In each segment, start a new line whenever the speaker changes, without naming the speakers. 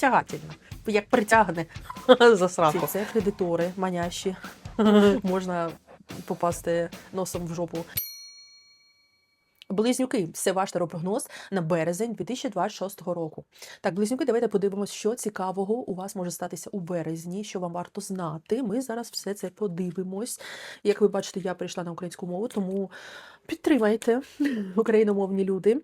Притягательно. Як притягне за сраку. Це кредитори, манящі. Можна попасти носом в жопу. Близнюки, це ваш таропрогноз на березень 2026 року. Так, близнюки, давайте подивимося, що цікавого у вас може статися у березні, що вам варто знати. Ми зараз все це подивимось. Як ви бачите, я прийшла на українську мову, тому підтримайте україномовні люди.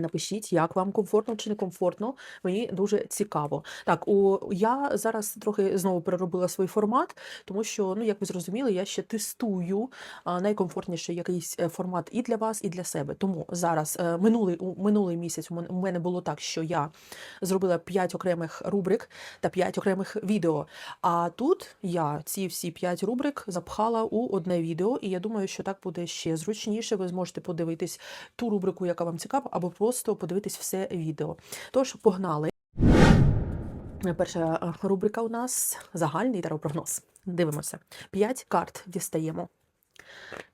Напишіть, як вам комфортно чи не комфортно. Мені дуже цікаво. Так, у я зараз трохи знову переробила свій формат, тому що, ну як ви зрозуміли, я ще тестую найкомфортніший якийсь е, формат і для вас, і для себе. Тому зараз е, минулий минулий місяць у мене було так, що я зробила 5 окремих рубрик та 5 окремих відео. А тут я ці всі 5 рубрик запхала у одне відео, і я думаю, що так буде ще зручніше. Ви зможете подивитись ту рубрику, яка вам цікава, або просто подивитись все відео. Тож погнали. Перша е, рубрика у нас загальний таропрогноз. Дивимося. П'ять карт дістаємо.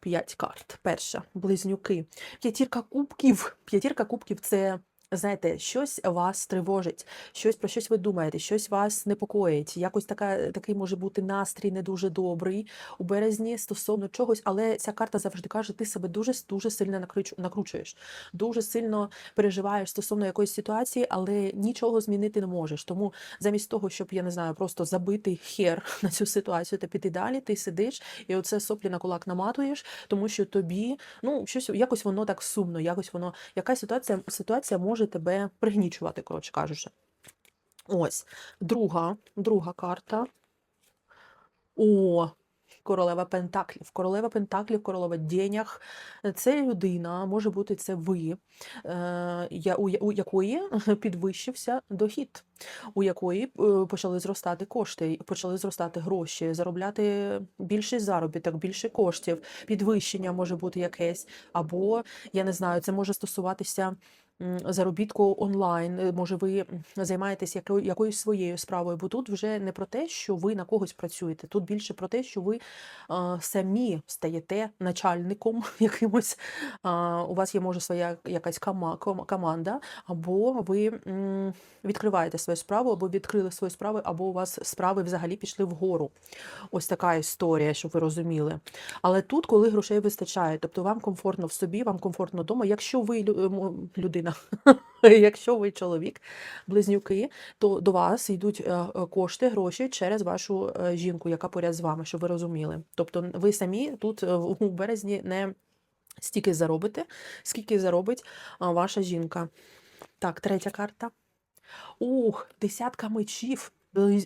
П'ять карт. Перша близнюки. П'ятірка кубків. П'ятірка кубків це. Знаєте, щось вас тривожить, щось про щось ви думаєте, щось вас непокоїть. Якось така, такий може бути настрій не дуже добрий у березні стосовно чогось, але ця карта завжди каже, ти себе дуже дуже сильно накручу- накручуєш, дуже сильно переживаєш стосовно якоїсь ситуації, але нічого змінити не можеш. Тому замість того, щоб я не знаю, просто забити хер на цю ситуацію та піти далі, ти сидиш і оце соплі на кулак наматуєш, тому що тобі ну щось якось воно так сумно, якось воно якась ситуація ситуація може тебе пригнічувати, коротше кажучи. Ось друга, друга карта. О, королева Пентаклів. Королева Пентаклів, королева денях. Це людина, може бути це ви, е, у якої підвищився дохід, у якої е, почали зростати кошти, почали зростати гроші, заробляти більший заробіток, більше коштів, підвищення може бути якесь, або я не знаю, це може стосуватися. Заробітку онлайн, Е, може, ви займаєтесь якою, якоюсь своєю справою, бо тут вже не про те, що ви на когось працюєте, тут більше про те, що ви самі стаєте начальником якимось. У вас є, може, своя якась кома, ком- команда, або ви відкриваєте свою справу, або відкрили свої справи, або у вас справи взагалі пішли вгору. Ось така історія, щоб ви розуміли. Але тут, коли грошей вистачає, тобто вам комфортно в собі, вам комфортно вдома. Якщо ви лю- людина, якщо ви чоловік, близнюки, то до вас йдуть е, е, кошти, гроші через вашу е, жінку, яка поряд з вами, щоб ви розуміли. Тобто ви самі тут у березні не стільки заробите, скільки заробить ваша жінка. Так, третя карта. Ух, десятка мечів.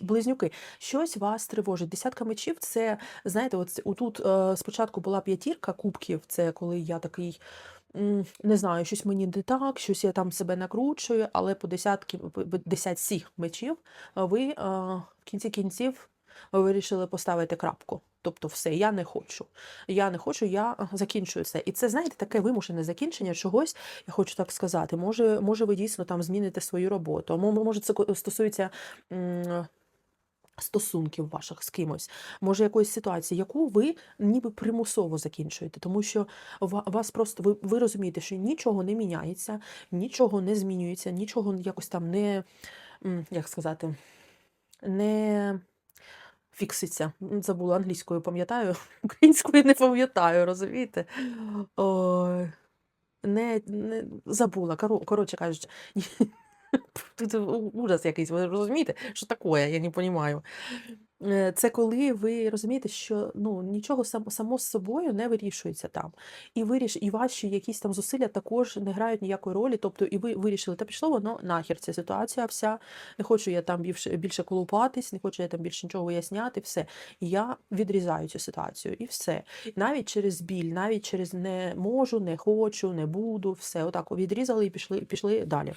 Близнюки, щось вас тривожить. Десятка мечів це, знаєте, от тут е, спочатку була п'ятірка кубків, це коли я такий. Не знаю, щось мені не так, щось я там себе накручую, але по десятки, десятці мечів е, ви е, в кінці кінців вирішили поставити крапку. Тобто, все, я не хочу. Я не хочу, я закінчую це. І це, знаєте, таке вимушене закінчення чогось, я хочу так сказати. Може, може ви дійсно там зміните свою роботу. Може, це стосується. Стосунків ваших з кимось, може якоїсь ситуації, яку ви ніби примусово закінчуєте, тому що вас просто ви, ви розумієте, що нічого не міняється, нічого не змінюється, нічого якось там не як сказати, не фікситься. Забула англійською, пам'ятаю, українською не пам'ятаю, розумієте? Ой, не, не забула. Коротше кажучи, у- ужас якийсь, ви розумієте, що таке, я не розумію. Е, Це коли ви розумієте, що ну нічого сам, само з собою не вирішується там. І виріш, і ваші якісь там зусилля також не грають ніякої ролі. Тобто, і ви вирішили, та пішло воно нахер ця ситуація вся. Не хочу я там більше, більше колупатись, не хочу я там більше нічого виясняти. Все. Я відрізаю цю ситуацію, і все. Навіть через біль, навіть через не можу, не хочу, не буду, все. Отак відрізали і пішли, пішли далі.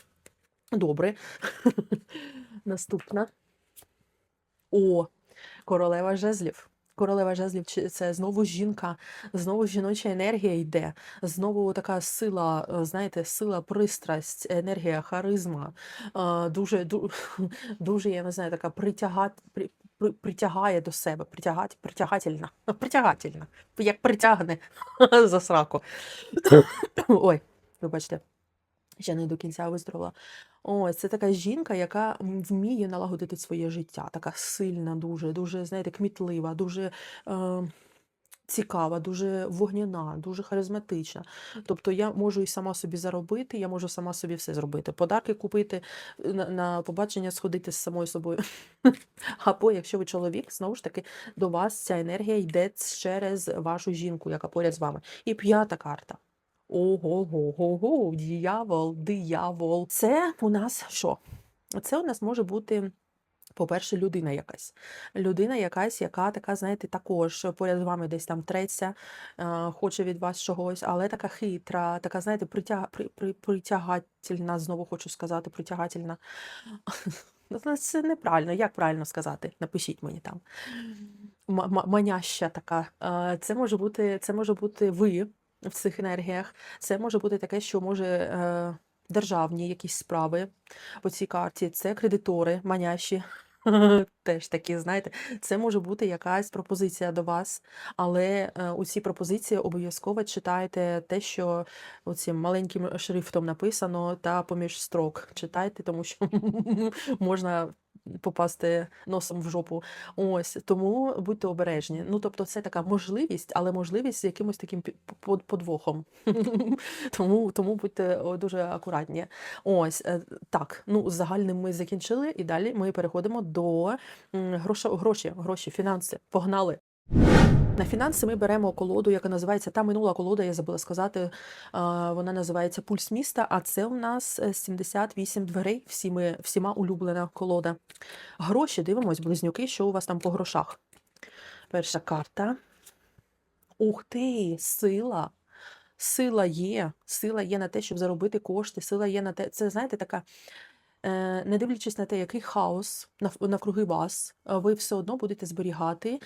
Добре. Наступна. О, королева жезлів. Королева жезлів це знову жінка, знову жіноча енергія йде, знову така сила, е, знаєте, сила, пристрасть, енергія, харизма. е, Дуже, дуже, я не знаю, така притяга, при, при- притягає до себе, притягать, притягательна, притягательна, як притягне за сраку. Ой, вибачте. Ще не до кінця виздоровила. Ось це така жінка, яка вміє налагодити своє життя. Така сильна, дуже, дуже, знаєте, кмітлива, дуже е, цікава, дуже вогняна, дуже харизматична. Тобто я можу і сама собі заробити, я можу сама собі все зробити. Подарки купити, е, на, на побачення сходити з самою собою. Або якщо ви чоловік, знову ж таки, до вас ця енергія йде через вашу жінку, яка поряд з вами. І п'ята карта. Ого-го-го-го, диявол, диявол. Це у нас що? Це у нас може бути, по-перше, людина якась. Людина якась, яка така, знаєте, також поряд з вами десь там треться, е, хоче від вас чогось, але така хитра, така, знаєте, притяг, при, при, притягательна, знову хочу сказати, притягательна. Ну, Це неправильно. Як правильно сказати? Напишіть мені там. Маняща така. Е, Це може бути, це може бути ви в цих енергіях. Це може бути таке, що може е, державні якісь справи по цій карті. Це кредитори, манящі. Теж такі, знаєте, це може бути якась пропозиція до вас, але е, у цій пропозиції обов'язково читайте те, що оцим маленьким шрифтом написано, та поміж строк читайте, тому що можна попасти носом в жопу. Ось тому будьте обережні. Ну тобто, це така можливість, але можливість з якимось таким подвохом. Тому, тому будьте дуже акуратні. Ось е, так. Ну загальним ми закінчили, і далі ми переходимо до м, грошо- гроші, гроші, фінанси. Погнали. На фінанси ми беремо колоду, яка називається та минула колода, я забула сказати. Вона називається Пульс міста. А це у нас е, 78 дверей, всі всіма улюблена колода. Гроші, дивимось, близнюки, що у вас там по грошах. Перша карта. Ух ти, сила. Сила є. Сила є на те, щоб заробити кошти. Сила є на те. Це, знаєте, така. е, Не дивлячись на те, який хаос навкруги вас, е, ви все одно будете зберігати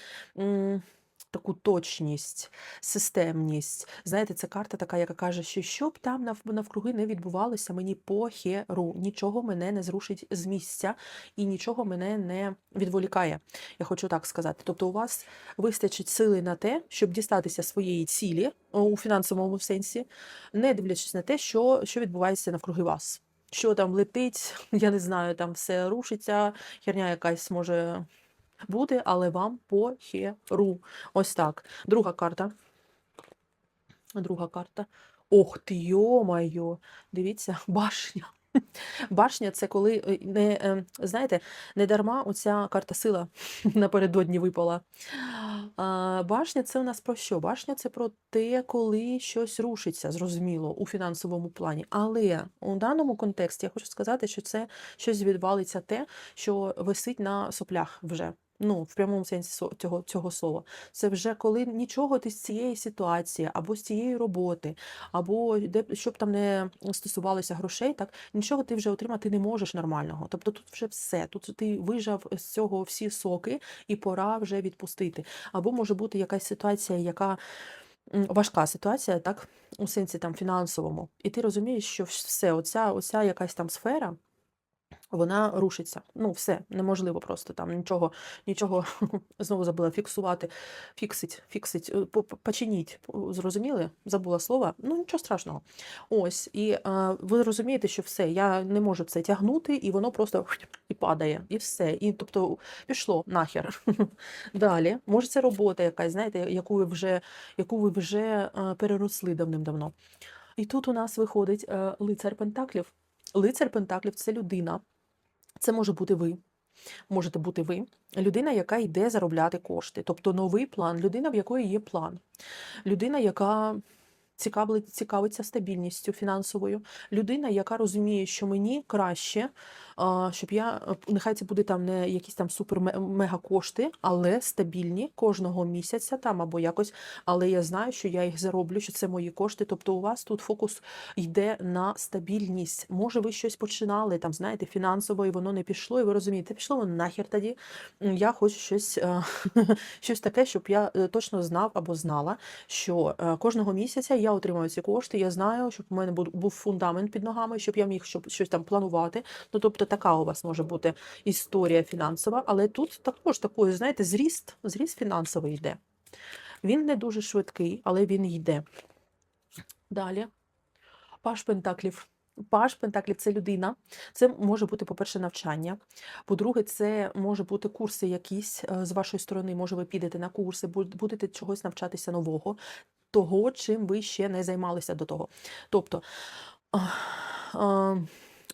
таку точність, системність. Знаєте, це карта така, яка каже, що що б там навкруги не відбувалося, мені похеру, нічого мене не зрушить з місця і нічого мене не відволікає. Я хочу так сказати. Тобто, у вас вистачить сили на те, щоб дістатися своєї цілі у фінансовому сенсі, не дивлячись на те, що, що відбувається навкруги вас. Що там летить, я не знаю, там все рушиться, херня якась може бути, але вам похеру. Ось так. Друга карта. Друга карта. Ох ти, йо-майо, дивіться, башня. Башня це коли е, не е, знаєте, не дарма оця карта сила напередодні випала. Башня це у нас про що? Башня це про те, коли щось рушиться, зрозуміло, у фінансовому плані. Але у даному контексті я хочу сказати, що це щось відвалиться те, що висить на соплях вже. Ну, в прямому сенсі цього, цього слова. Це вже коли нічого ти з цієї ситуації, або з цієї роботи, або де щоб там не стосувалося грошей, так нічого ти вже отримати не можеш нормального. Тобто тут вже все. Тут ти вижав з цього всі соки, і пора вже відпустити. Або може бути якась ситуація, яка важка ситуація, так, у сенсі там фінансовому, і ти розумієш, що все, оця, оця якась там сфера. Вона рушиться. Ну, все, неможливо просто там нічого, нічого знову забула фіксувати, фіксить, фіксить, е, по- по- починіть. Зрозуміли? Забула слова. Ну, нічого страшного. Ось, і е, ви розумієте, що все, я не можу це тягнути, і воно просто і падає, і все. І тобто пішло нахер. Далі, може, це робота якась, знаєте, яку ви вже, яку ви вже е, переросли давним-давно. І тут у нас виходить лицар Пентаклів. Лицар Пентаклів це людина. Це може бути ви. Можете бути ви. Людина, яка йде заробляти кошти. Тобто новий план, людина, в якої є план. Людина, яка цікавиться стабільністю фінансовою. Людина, яка розуміє, що мені краще, щоб я, е, нехай це буде там не якісь там супер мега кошти, але стабільні кожного місяця там або якось. Але я знаю, що я їх зароблю, що це мої кошти. Тобто у вас тут фокус йде на стабільність. Може, ви щось починали там, знаєте, фінансово, і воно не пішло, і ви розумієте, пішло воно нахер тоді. Я хочу щось, е, щось таке, щоб я е, точно знав або знала, що кожного місяця я отримую ці кошти. Я знаю, щоб у мене був фундамент під ногами, щоб я міг щось там планувати. Ну тобто така у вас може бути історія фінансова, але тут також такої, знаєте, зріст, зріст фінансовий йде. Він не дуже швидкий, але він йде. Далі. Паш Пентаклів. Паш Пентаклів це людина. Це може бути, по-перше, навчання. По-друге, це може бути курси якісь е, з вашої сторони. Може, ви підете на курси, будете чогось навчатися нового, того, чим ви ще не займалися до того. Тобто.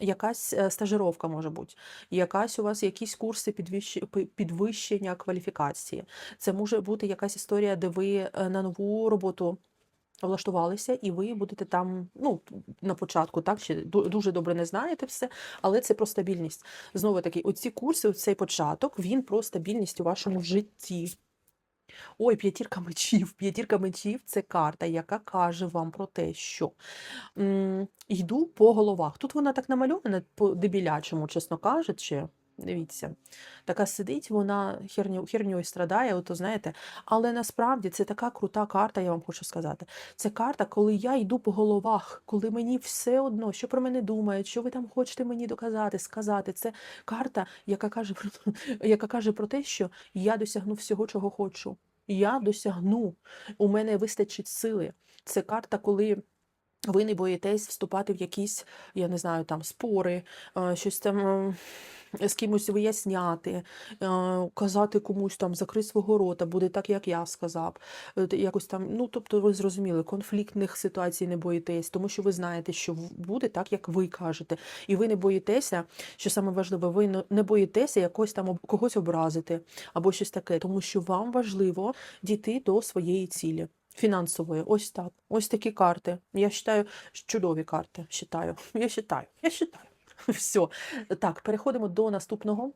Якась е, стажировка може бути, якась у вас якісь курси підвищ- підвищення кваліфікації. Це може бути якась історія, де ви е, на нову роботу влаштувалися, і ви будете там, ну, на початку, так, ще ду- дуже добре не знаєте все, але це про стабільність. Знову таки, оці курси, цей початок, він про стабільність у вашому житті. Ой, п'ятірка мечів. П'ятірка мечів це карта, яка каже вам про те, що йду по головах. Тут вона так намальована по дебілячому, чесно кажучи. Дивіться, така сидить, вона херню, херньою страдає, ото знаєте. Але насправді це така крута карта, я вам хочу сказати. Це карта, коли я йду по головах, коли мені все одно, що про мене думають, що ви там хочете мені доказати, сказати. Це карта, яка каже про яка каже про те, що я досягну всього, чого хочу. Я досягну, у мене вистачить сили. Це карта, коли ви не боїтесь вступати в якісь, я не знаю, там спори, е, щось там е, з кимось виясняти, е, казати комусь там закрий свого рота, буде так, як я сказав. Якось там, ну тобто, ви зрозуміли, конфліктних ситуацій не боїтесь, тому що ви знаєте, що буде так, як ви кажете. І ви не боїтеся, що саме важливе, ви не- боїтеся якось там когось образити або щось таке, тому що вам важливо дійти до своєї цілі. Фінансової, ось так. Ось такі карти. Я вважаю, чудові карти. Считаю. Я вважаю. Я вважаю. Все. Так, переходимо до наступного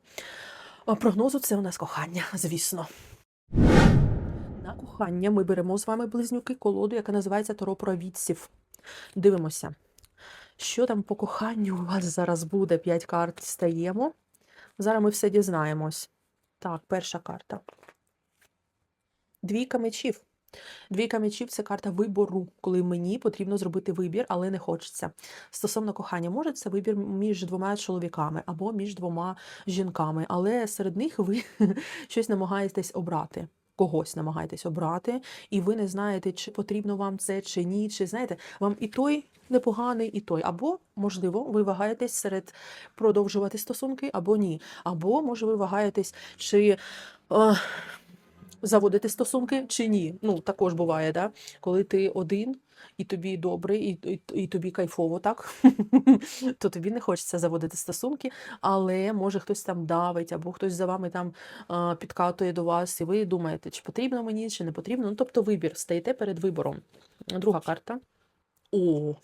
прогнозу. Це у нас кохання, звісно. На кохання ми беремо з вами близнюки колоду, яка називається Таро провідців. Дивимося, що там по коханню у вас зараз буде. П'ять карт стаємо. Зараз ми все дізнаємось. Так, перша карта. Двійка мечів. Двійка мечів це карта вибору, коли мені потрібно зробити вибір, але не хочеться. Стосовно кохання, може це вибір між двома чоловіками або між двома жінками, але серед них ви щось намагаєтесь обрати. Когось намагаєтесь обрати, і ви не знаєте, чи потрібно вам це, чи ні, чи знаєте, вам і той непоганий, і той. Або, можливо, ви вагаєтесь серед продовжувати стосунки, або ні. Або, може, ви вагаєтесь, чи. е, заводити стосунки чи ні. Ну, також буває, да? коли ти один, і тобі добре, і, і, і тобі кайфово, так? то тобі не хочеться заводити стосунки, але може хтось там давить, або хтось за вами там підкатує до вас, і ви думаєте, чи потрібно мені, чи не потрібно. Ну, тобто вибір, стаєте перед вибором. Друга карта. О,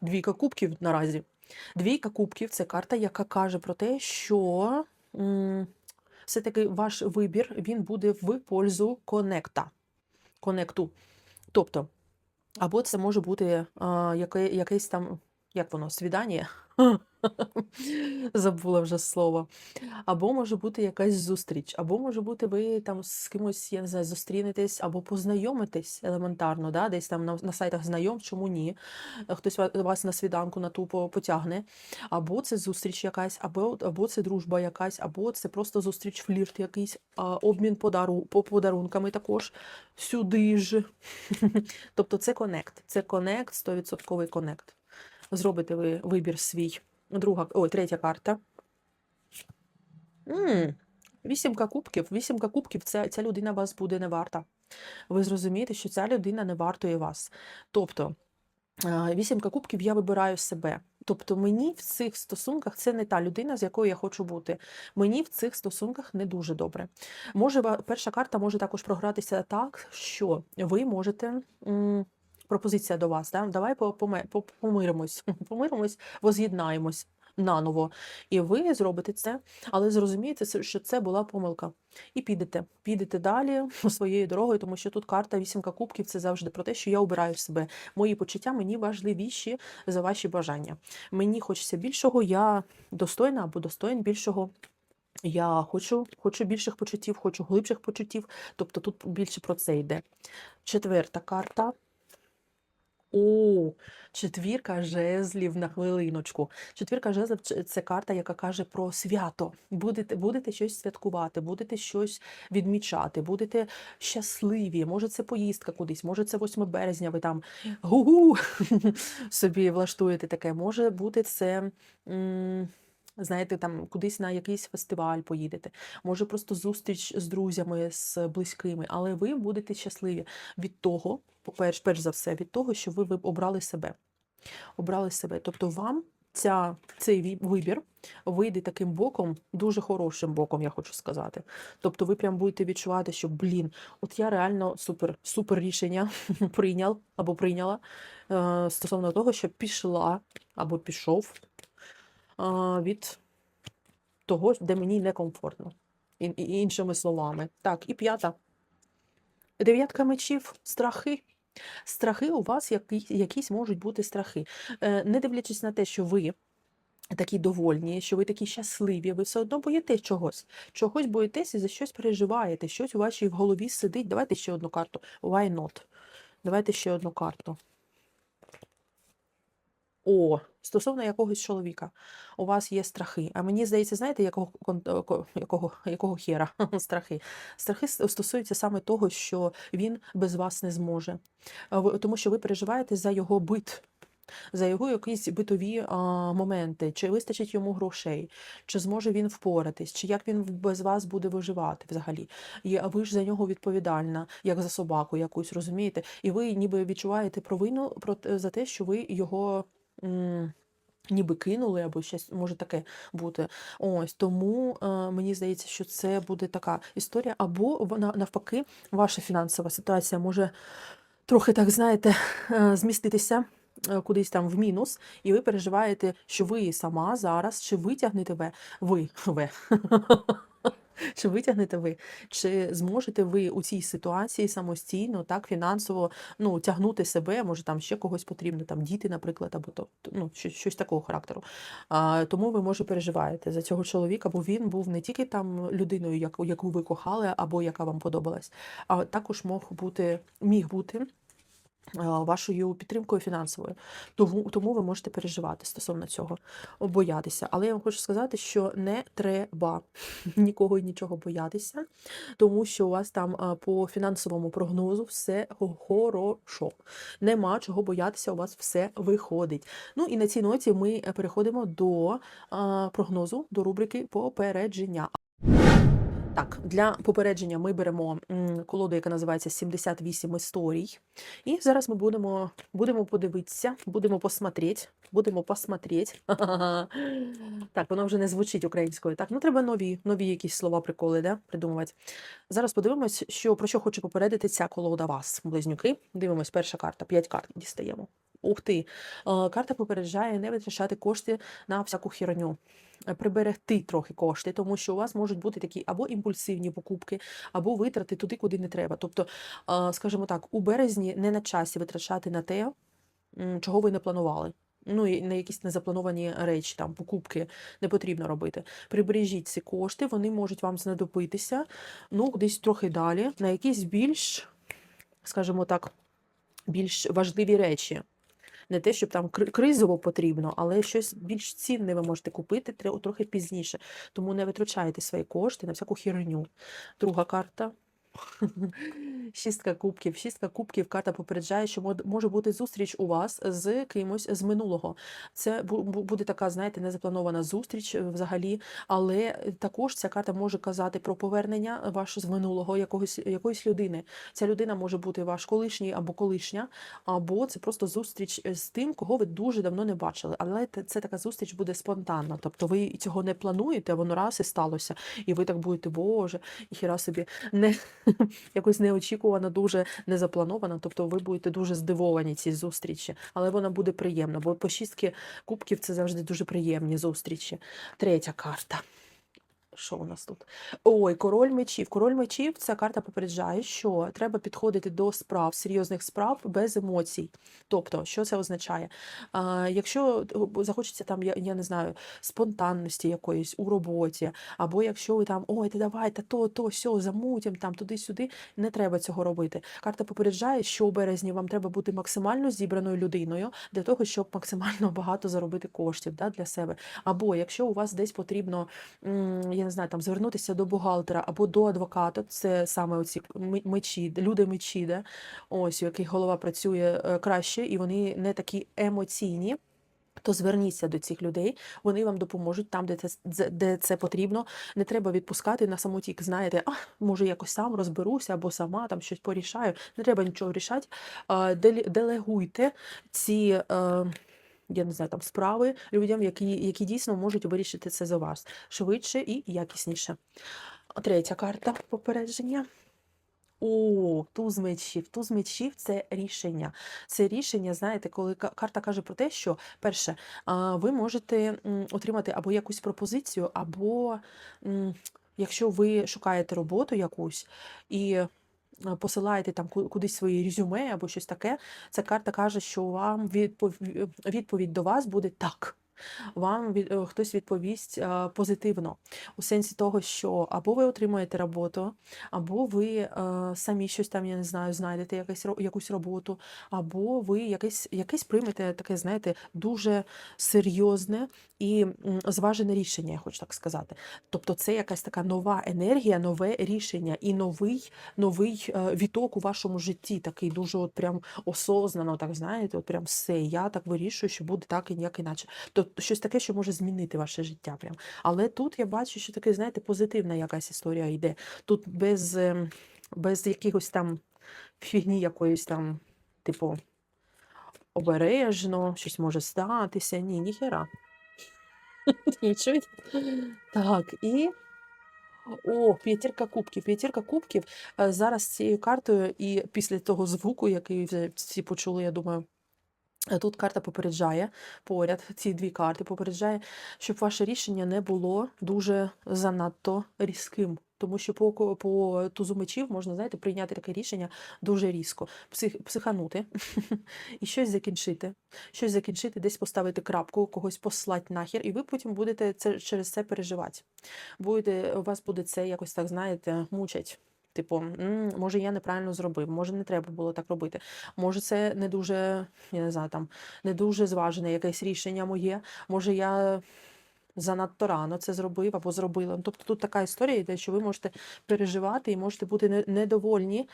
двійка кубків наразі. Двійка кубків це карта, яка каже про те, що. м, все-таки ваш вибір він буде в пользу конекта. Конекту. Тобто, або це може бути а, яке, якесь там, як воно, свідання? Забула вже слово. Або може бути якась зустріч, або може бути ви там з кимось, я не знаю, зустрінетесь, або познайомитесь елементарно, да? десь там на, на сайтах знайом, чому ні. Хтось вас на свіданку на ту потягне. Або це зустріч якась, або, або це дружба якась, або це просто зустріч, флірт якийсь, обмін подару, по подарунками також сюди ж. Тобто це конект. Це конект, 100% конект. Зробите ви вибір свій. Друга, ой, третя карта. м Вісімка кубків. Вісімка кубків це, ця людина вас буде не варта. Ви зрозумієте, що ця людина не вартує вас. Тобто, вісімка кубків я вибираю себе. Тобто мені в цих стосунках це не та людина, з якою я хочу бути. Мені в цих стосунках не дуже добре. Може, перша карта може також програтися так, що ви можете. м, Пропозиція до вас, да? давай помиримось, помиримось, воз'єднаємось наново. І ви зробите це, але зрозумієте, що це була помилка. І підете, підете далі своєю дорогою, тому що тут карта вісімка кубків це завжди про те, що я обираю себе. Мої почуття мені важливіші за ваші бажання. Мені хочеться більшого, я достойна або достоин більшого. Я хочу, хочу більших почуттів, хочу глибших почуттів. Тобто тут більше про це йде. Четверта карта. О, четвірка жезлів на хвилиночку. Четвірка жезлів це- карта, яка каже про свято. Будете, будете щось святкувати, будете щось відмічати, будете щасливі. Може, це поїздка кудись, може, це 8 березня, ви там гу-гу собі влаштуєте таке. Може бути це. м, Знаєте, там кудись на якийсь фестиваль поїдете, може просто зустріч з друзями, з близькими, але ви будете щасливі від того, по-перше, перш за все, від того, що ви, обрали себе. Обрали себе. Тобто вам ця, цей вибір вийде таким боком, дуже хорошим боком, я хочу сказати. Тобто ви прям будете відчувати, що блін, от я реально супер, супер рішення прийняв або прийняла е, стосовно того, що пішла або пішов від того, де мені некомфортно. Іншими словами. Так, і п'ята. Дев'ятка мечів, страхи. Страхи у вас які, якісь можуть бути страхи. Е, не дивлячись на те, що ви такі довольні, що ви такі щасливі, ви все одно боїтесь чогось. Чогось боїтесь і за щось переживаєте, щось у вашій голові сидить. Давайте ще одну карту. Why not? Давайте ще одну карту. О, стосовно якогось чоловіка, у вас є страхи. А мені здається, знаєте, якого, е, якого, якого хера страхи? Страхи стосуються саме того, що він без вас не зможе. Тому що ви переживаєте за його бит, за його якісь битові а, моменти, чи вистачить йому грошей, чи зможе він впоратись, чи як він без вас буде виживати взагалі. І ви ж за нього відповідальна, як за собаку якусь, розумієте? І ви ніби відчуваєте провину про те- за те, що ви його. Ніби кинули або щось може таке бути. Ось тому е, мені здається, що це буде така історія, або вона навпаки, ваша фінансова ситуація може трохи так, знаєте, е, зміститися е, кудись там в мінус, і ви переживаєте, що ви сама зараз чи витягнете ви, ви, ви. Чи витягнете ви, чи зможете ви у цій ситуації самостійно, так, фінансово ну, тягнути себе, може там ще когось потрібно, там діти, наприклад, або то, ну, щось, такого характеру. А, тому ви, може, переживаєте за цього чоловіка, бо він був не тільки там людиною, яку, яку ви кохали, або яка вам подобалась, а також мог бути, міг бути вашою підтримкою фінансовою. Тому, тому ви можете переживати стосовно цього, боятися. Але я вам хочу сказати, що не треба нікого і нічого боятися, тому що у вас там по фінансовому прогнозу все хорошо. Нема чого боятися, у вас все виходить. Ну і на цій ноті ми переходимо до прогнозу, до рубрики попередження. Так, для попередження ми беремо колоду, яка називається 78 історій. І зараз ми будемо, будемо подивитися, будемо посмотреть, будемо посмотреть. Так, воно вже не звучить українською. Так, ну треба нові, нові якісь слова, приколи, да, придумувати. Зараз подивимось, що, про що хоче попередити ця колода вас, близнюки. Дивимось, перша карта, 5 карт дістаємо. Ух ти! Е, Карта попереджає не витрачати кошти на всяку херню. Е, Приберегти трохи кошти, тому що у вас можуть бути такі або імпульсивні покупки, або витрати туди, куди не треба. Тобто, е, скажімо так, у березні не на часі витрачати на те, чого ви не планували. Ну, і на якісь незаплановані речі, там, покупки не потрібно робити. Прибережіть ці кошти, вони можуть вам знадобитися, ну, десь трохи далі, на якісь більш, скажімо так, більш важливі речі. Не те, щоб там кризово потрібно, але щось більш цінне ви можете купити трохи пізніше. Тому не витрачайте свої кошти на всяку херню. Друга карта. Шістка кубків. Шістка кубків карта попереджає, що може бути зустріч у вас з кимось з минулого. Це бу- бу- буде така, знаєте, незапланована зустріч е, взагалі, але е, також ця карта може казати про повернення ваше з минулого якогось якоїсь людини. Ця людина може бути ваш колишній або колишня, або це просто зустріч е, з тим, кого ви дуже давно не бачили. Але це така зустріч буде спонтанна. Тобто ви цього не плануєте, воно раз і сталося. І ви так будете, боже, і хіра собі не якось неочікувано, дуже незаплановано. Тобто ви будете дуже здивовані цій зустрічі, але вона буде приємна, бо по шістки кубків це завжди дуже приємні зустрічі. Третя карта. Що у нас тут? Ой, король мечів. Король мечів ця карта попереджає, що треба підходити до справ, серйозних справ без емоцій. Тобто, що це означає? А, якщо захочеться там, я, я не знаю, спонтанності якоїсь у роботі, або якщо ви там ой, ти давайте то, то, сьо, замутім там туди-сюди, не треба цього робити. Карта попереджає, що у березні вам треба бути максимально зібраною людиною для того, щоб максимально багато заробити коштів да, для себе. Або якщо у вас десь потрібно, я не знаю, там звернутися до бухгалтера або до адвоката, це саме оці мечі, люди мечі, да, ось у яких голова працює е, краще, і вони не такі емоційні. То зверніться до цих людей, вони вам допоможуть там, де це, де це потрібно. Не треба відпускати на самотік. Знаєте, а може якось сам розберуся або сама там щось порішаю. Не треба нічого рішати. Делегуйте ці. Я не знаю, там справи людям, які, які дійсно можуть вирішити це за вас швидше і якісніше. Третя карта попередження. О, туз мечів. Туз мечів це рішення. Це рішення, знаєте, коли карта каже про те, що перше, ви можете отримати або якусь пропозицію, або якщо ви шукаєте роботу якусь і посилаєте там ку- кудись свої резюме або щось таке, ця карта каже, що вам відповідь, відповідь до вас буде так. Вам від, е, хтось відповість е, позитивно, у сенсі того, що або ви отримаєте роботу, або ви е, самі щось там, я не знаю, знайдете якась, якусь роботу, або ви якесь, якесь приймете таке, знаєте, дуже серйозне і зважене рішення, я хочу так сказати. Тобто це якась така нова енергія, нове рішення і новий, новий віток у вашому житті, такий дуже от прям осознано, так знаєте, от прям все, я так вирішую, що буде так і ніяк іначе. Щось таке, що може змінити ваше життя. Прям. Але тут я бачу, що таке, знаєте, позитивна якась історія йде. Тут без, ем, без якихось там фігні якоїсь там, типу, обережно, щось може статися. Ні, ніхера. Так, і. О, п'ятірка кубків. П'ятірка кубків е, зараз цією картою, і після того звуку, який всі почули, я думаю. Тут карта попереджає поряд, ці дві карти попереджає, щоб ваше рішення не було дуже занадто різким. Тому що по, по тузу мечів можна, знаєте, прийняти таке рішення дуже різко, псих, психанути і щось закінчити. Щось закінчити, десь поставити крапку, когось послати нахер, і ви потім будете це, через це переживати. Будете, у вас буде це якось так, знаєте, мучать. Типу, може, я неправильно зробив, може, не треба було так робити. Може, це не дуже, я не знаю, там не дуже зважене якесь рішення моє. Може, я занадто рано це зробив або зробила. Ну, Тобто тут така історія йде, що ви можете переживати і можете бути недовольні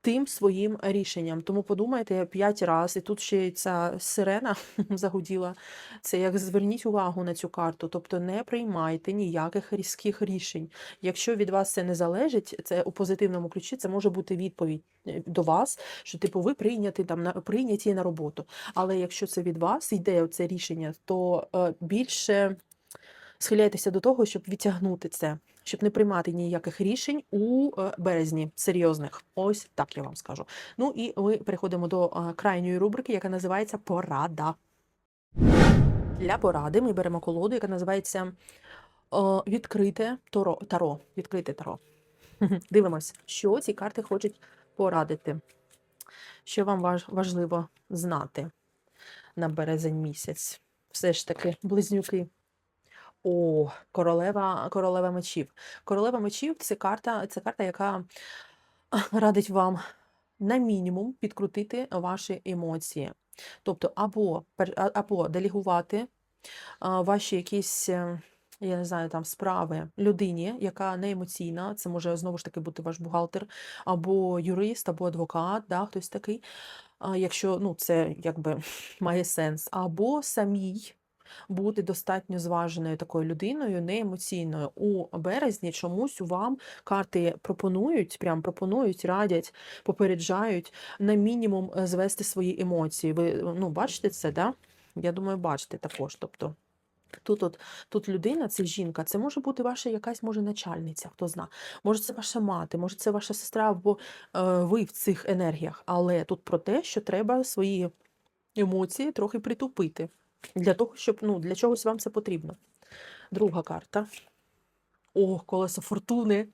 тим своїм рішенням. Тому подумайте п'ять разів, і тут ще ця сирена загуділа. Це як зверніть увагу на цю карту, тобто не приймайте ніяких різких рішень. Якщо від вас це не залежить, це у позитивному ключі, це може бути відповідь е, до вас, що типу ви прийняті там на прийняті на роботу. Але якщо це від вас йде це рішення, то е, більше схиляйтеся до того, щоб відтягнути це, щоб не приймати ніяких рішень у е, березні серйозних. Ось так я вам скажу. Ну і ми переходимо до е, крайньої рубрики, яка називається Порада. Для поради ми беремо колоду, яка називається е, Відкрите таро. таро. Відкрите таро. Дивимось, що ці карти хочуть порадити. Що вам важливо знати на березень місяць? Все ж таки, близнюки. О, королева, королева мечів. Королева мечів це карта, це карта, яка радить вам на мінімум підкрутити ваші емоції. Тобто, або, або делегувати ваші якісь, е, я не знаю, там справи людині, яка не емоційна, це може знову ж таки бути ваш бухгалтер, або юрист, або адвокат, да, хтось такий, якщо ну, це якби має сенс, або самій бути достатньо зваженою такою людиною, не емоційною. У березні чомусь вам карти пропонують, прям пропонують, радять, попереджають на мінімум е, звести свої емоції. Ви ну, бачите це, да? Я думаю, бачите також. Тобто. Тут, от, тут людина, це жінка, це може бути ваша якась може начальниця, хто зна. Може, це ваша мати, може, це ваша сестра або е, ви в цих енергіях. Але тут про те, що треба свої емоції трохи притупити. Для того, щоб ну, для чогось вам це потрібно. Друга карта. О, колесо фортуни.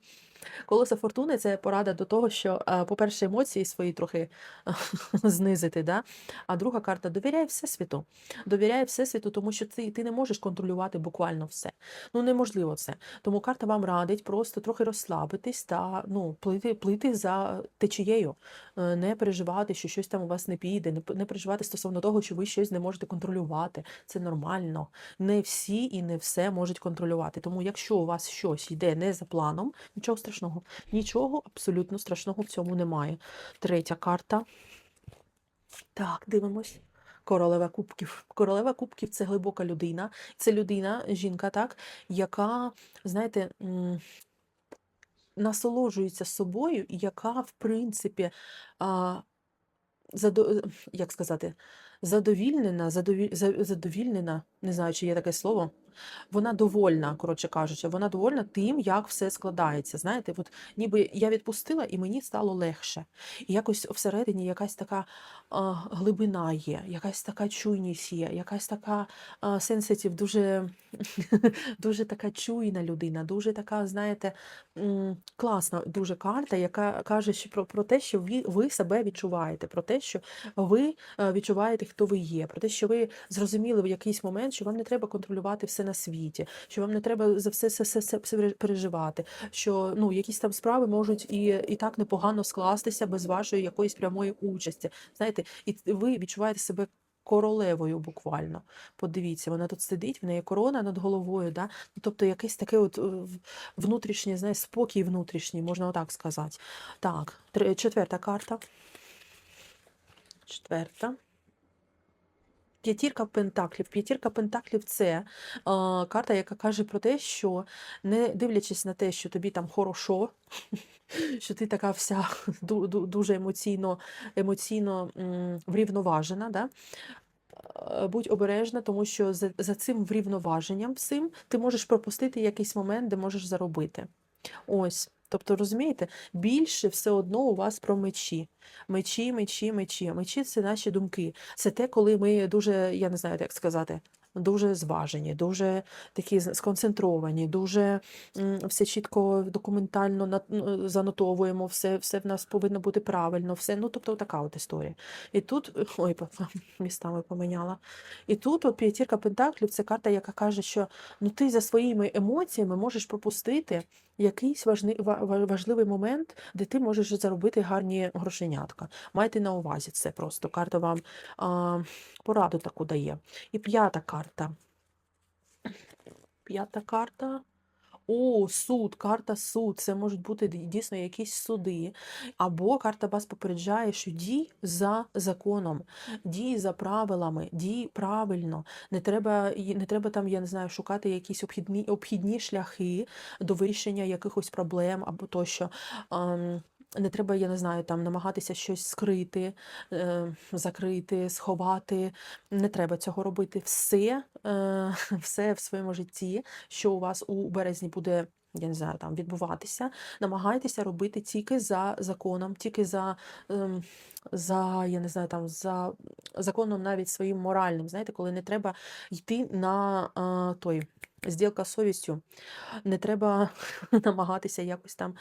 Колесо фортуни це порада до того, що, е, по-перше, емоції свої трохи знизити, да? а друга карта довіряй Всесвіту. Довіряй Всесвіту, тому що ти, ти не можеш контролювати буквально все. Ну, неможливо це. Тому карта вам радить просто трохи розслабитись та ну, плити, плити за течією, Е, не переживати, що щось там у вас не піде, не переживати стосовно того, що ви щось не можете контролювати. Це нормально. Не всі і не все можуть контролювати. Тому, якщо у вас щось йде не за планом, нічого страшного. Нічого абсолютно страшного в цьому немає. Третя карта. Так, дивимось. Королева кубків. Королева кубків це глибока людина. Це людина, жінка, так, яка, знаєте, насолоджується собою, і яка, в принципі, а, задо... як сказати, задовільнена, задовіль... задовільнена, не знаю, чи є таке слово. Вона довольна, коротше кажучи, вона довольна тим, як все складається. Знаєте, от ніби я відпустила, і мені стало легше. І якось всередині якась така а, глибина є, якась така чуйність є, якась така а, сенситив, дуже, дуже така чуйна людина, дуже така, знаєте, класна дуже карта, яка каже що про, про те, що ви, ви себе відчуваєте, про те, що ви е, відчуваєте, хто ви є, про те, що ви зрозуміли в якийсь момент, що вам не треба контролювати все на світі, що вам не треба за все, все, все, все, переживати, що ну, якісь там справи можуть і, і так непогано скластися без вашої якоїсь прямої участі. Знаєте, і ви відчуваєте себе. Королевою буквально. Подивіться, вона тут сидить, в неї корона над головою, да? Ну, тобто якийсь такий от е, внутрішній, знаєш, спокій внутрішній, можна отак сказати. Так, четверта карта. Четверта. П'ятірка пентаклів. П'ятірка пентаклів це е, карта, яка каже про те, що не дивлячись на те, що тобі там хорошо, що ти така вся ду- ду- дуже емоційно, емоційно врівноважена, да? будь обережна, тому що за, за цим врівноваженням всім ти можеш пропустити якийсь момент, де можеш заробити. Ось. Тобто, розумієте, більше все одно у вас про мечі. Мечі, мечі, мечі. Мечі це наші думки. Це те, коли ми дуже, я не знаю, як сказати, дуже зважені, дуже такі сконцентровані, дуже все чітко документально ну, занотовуємо, все, все в нас повинно бути правильно, все. Ну, тобто, така от історія. І тут, ой, містами поміняла. І тут от п'ятірка пентаклів це карта, яка каже, що ну ти за своїми емоціями можеш пропустити якийсь важливий момент, де ти можеш заробити гарні грошенятка. Майте на увазі це просто. Карта вам а, пораду таку дає. І п'ята карта. П'ята карта. О, суд, карта суд. Це можуть бути дійсно якісь суди. Або карта вас попереджає, що дій за законом, дій за правилами, дій правильно. Не треба, не треба там, я не знаю, шукати якісь обхідні, обхідні шляхи до вирішення якихось проблем або тощо. Не треба, я не знаю, там намагатися щось скрити, е, закрити, сховати. Не треба цього робити. Все, е, все в своєму житті що у вас у березні буде, я не знаю, там відбуватися, намагайтеся робити тільки за законом, тільки за, ем, за я не знаю, там за законом навіть своїм моральним. Знаєте, коли не треба йти на е, той. Зділка з совістю, не треба намагатися якось там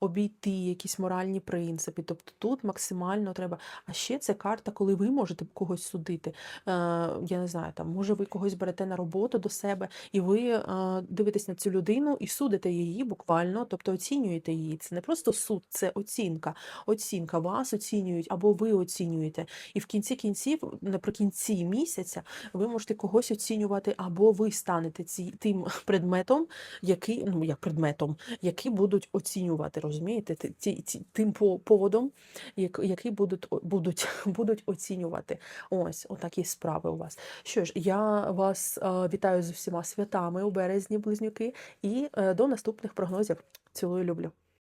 обійти якісь моральні принципи. Тобто тут максимально треба. А ще це карта, коли ви можете когось судити. Е, я не знаю, там може ви когось берете на роботу до себе, і ви е, дивитесь на цю людину і судите її буквально, тобто оцінюєте її. Це не просто суд, це оцінка. Оцінка вас оцінюють або ви оцінюєте. І в кінці кінців, наприкінці місяця, ви можете когось оцінювати, або ви станете ці, тим предметом, який, ну як предметом, який будуть оцінювати, розумієте? Ті- ті- тим поводом, як- який будуть, будуть, будуть оцінювати. Ось, отакі справи у вас. Що ж, я вас е, вітаю з усіма святами у березні, близнюки, і е, до наступних прогнозів. Цілую, люблю.